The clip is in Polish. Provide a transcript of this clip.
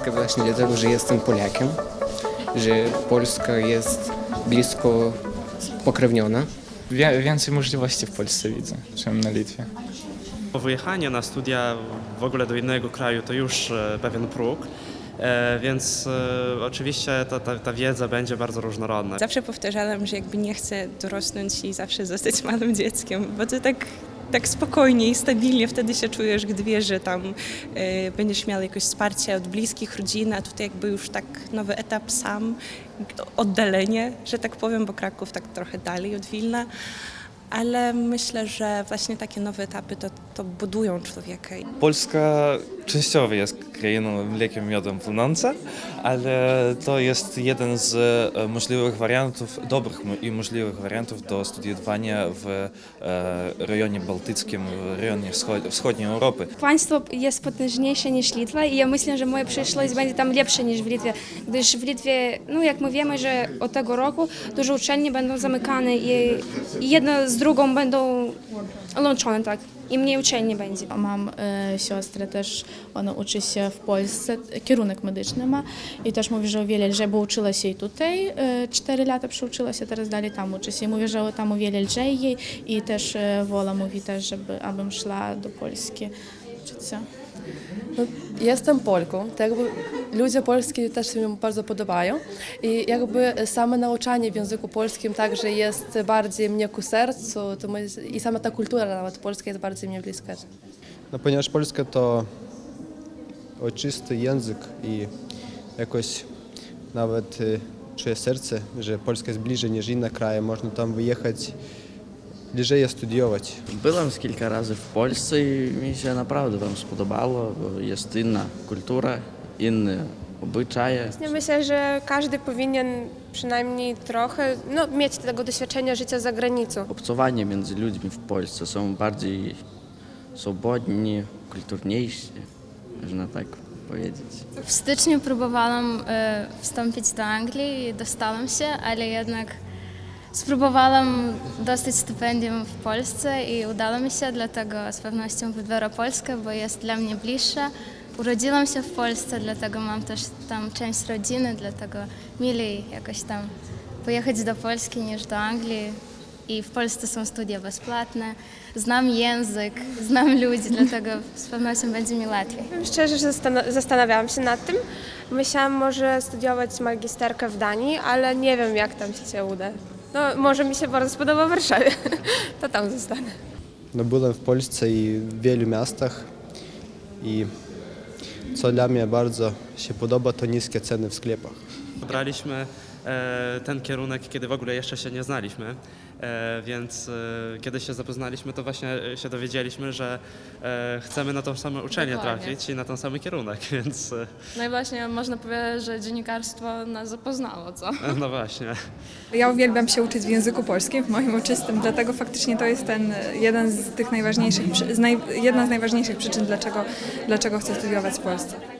Polskę właśnie dlatego, że jestem Polakiem, że Polska jest blisko pokrewniona. Wie, więcej możliwości w Polsce widzę, niż na Litwie. Wyjechanie na studia w ogóle do innego kraju to już e, pewien próg, e, więc e, oczywiście ta, ta, ta wiedza będzie bardzo różnorodna. Zawsze powtarzałam, że jakby nie chcę dorosnąć i zawsze zostać małym dzieckiem, bo to tak, tak spokojnie i stabilnie wtedy się czujesz, gdy wiesz, że tam e, będziesz miał jakieś wsparcie od bliskich, rodziny, a tutaj jakby już tak nowy etap sam, oddalenie, że tak powiem, bo Kraków tak trochę dalej od Wilna. Ale myślę, że właśnie takie nowe etapy to, to budują człowieka. Polska częściowo jest krainą mlekiem, miodem płynąca, ale to jest jeden z e, możliwych wariantów, dobrych i możliwych wariantów do studiowania w e, rejonie bałtyckim, w rejonie wschod- wschodniej Europy. Państwo jest potężniejsze niż Litwa i ja myślę, że moja przyszłość będzie tam lepsza niż w Litwie, gdyż w Litwie, no jak my wiemy, że od tego roku dużo uczelni będą zamykane i, i jedna z drugą będą łączone, tak, i mniej uczelni będzie. Mam e, siostrę też, ona uczy się w Polsce, kierunek medyczny ma i też mówi, że o wiele lżej, bo uczyła się i tutaj, e, 4 lata przyuczyła się, teraz dalej tam uczy się i mówi, że tam o wiele lżej jej i też e, Wola mówi też, żeby abym szła do Polski uczyć się. No, jestem Polką, tak jakby ludzie polskie też się mi bardzo podobają i jakby same nauczanie w języku polskim także jest bardziej mnie ku sercu to my, i sama ta kultura nawet polska jest bardziej mnie bliska. No, ponieważ Polska to ojczysty język i jakoś nawet y, czuję serce, że Polska jest bliżej niż inne kraje, można tam wyjechać, bliżej studiować. Byłem z kilka razy w Polsce i mi się naprawdę tam spodobało, bo jest inna kultura, inne obyczaje. Ja myślę, że każdy powinien przynajmniej trochę no, mieć tego doświadczenia życia za granicą. Obcowanie między ludźmi w Polsce są bardziej swobodni, kulturniejsi, można tak powiedzieć. W styczniu próbowałam e, wstąpić do Anglii i dostałam się, ale jednak spróbowałam dostać stypendium w Polsce i udało mi się, dlatego z pewnością wybiorę Polskę, bo jest dla mnie bliższa. Urodziłam się w Polsce, dlatego mam też tam część rodziny, dlatego milej jakoś tam pojechać do Polski niż do Anglii. I w Polsce są studia bezpłatne, znam język, znam ludzi, dlatego z pewnością będzie mi łatwiej. Szczerze że zastan- zastanawiałam się nad tym. Myślałam może studiować magisterkę w Danii, ale nie wiem jak tam się uda. No, może mi się bardzo spodoba w Warszawie, to tam zostanę. No, byłem w Polsce i w wielu miastach i co dla mnie bardzo się podoba, to niskie ceny w sklepach. Wybraliśmy e, ten kierunek, kiedy w ogóle jeszcze się nie znaliśmy, e, więc e, kiedy się zapoznaliśmy, to właśnie e, się dowiedzieliśmy, że e, chcemy na tą samą uczelnię Dokładnie. trafić i na ten sam kierunek, więc e, No i właśnie można powiedzieć, że dziennikarstwo nas zapoznało, co? no właśnie. Ja uwielbiam się uczyć w języku polskim, w moim ojczystym, dlatego faktycznie to jest ten jeden z tych najważniejszych, z naj, jedna z najważniejszych przyczyn, dlaczego, dlaczego chcę studiować w Polsce.